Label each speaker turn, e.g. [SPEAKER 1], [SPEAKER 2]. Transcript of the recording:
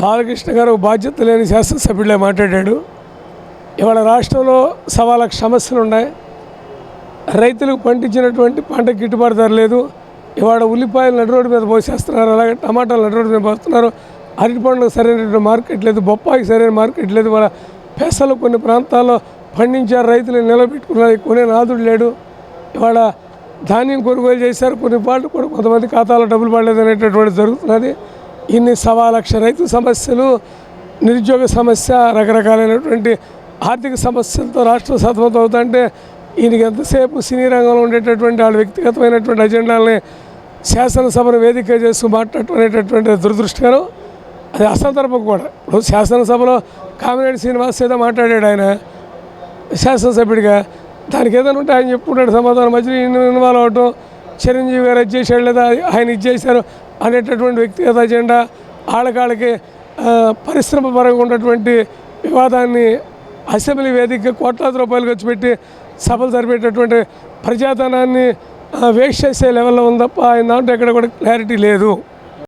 [SPEAKER 1] బాలకృష్ణ గారు బాధ్యత లేని శాసనసభ్యులే మాట్లాడాడు. ఇవాళ రాష్ట్రంలో సవా లక్ష సమస్యలు ఉన్నాయి రైతులకు పండించినటువంటి పంట గిట్టుబాటు ధర లేదు. ఇవాళ ఉల్లిపాయలు నడి రోడ్డు మీద పోసేస్తున్నారు. అలాగే టమాటాలు నడి రోడ్డు మీద పోస్తున్నారు. అరటి పండ్లకు సరైనటువంటి మార్కెట్ లేదు. బొప్పాయికి సరైన మార్కెట్ లేదు. ఇవాళ పెసలు కొన్ని ప్రాంతాల్లో పండించారు. రైతులు నిలబెట్టుకున్నారు. కొనే నాదుడు లేడు. ఇవాళ ధాన్యం కొనుగోలు చేశారు. కొన్ని పాటలు కూడా కొంతమంది ఖాతాలో డబ్బులు పడలేదు అనేటటువంటి జరుగుతున్నది. ఇన్ని సవా లక్ష రైతు సమస్యలు నిరుద్యోగ సమస్య రకరకాలైనటువంటి ఆర్థిక సమస్యలతో రాష్ట్రం సతమతం అవుతుంటే ఈయనకి ఎంతసేపు సినీ రంగంలో ఉండేటటువంటి వాళ్ళ వ్యక్తిగతమైనటువంటి అజెండాలని శాసనసభను వేదిక చేస్తూ మాట్లాడటం అనేటటువంటి దురదృష్టకరం. అది అసందర్భం కూడా. ఇప్పుడు శాసనసభలో కామినేని శ్రీనివాస్ ఏదో మాట్లాడాడు ఆయన శాసనసభ్యుడిగా. దానికి ఏదైనా ఉంటే ఆయన చెప్పుకుంటాడు సమాధానం. మధ్యలో ఇన్వాల్వ్ అవటం చిరంజీవి గారు అది చేశాడు లేదా ఆయన ఇది చేశారు. అనేటటువంటి వ్యక్తిగత ఎజెండా ఆళ్ళకాళ్ళకి పరిశ్రమ పరంగా ఉన్నటువంటి వివాదాన్ని అసెంబ్లీ వేదిక కోట్లాది రూపాయలు ఖర్చు పెట్టి సభలు జరిపేటటువంటి ప్రజాధనాన్ని వేస్ట్ చేసే లెవెల్లో ఉంది తప్ప ఆయన దాంట్లో ఎక్కడ కూడా క్లారిటీ లేదు.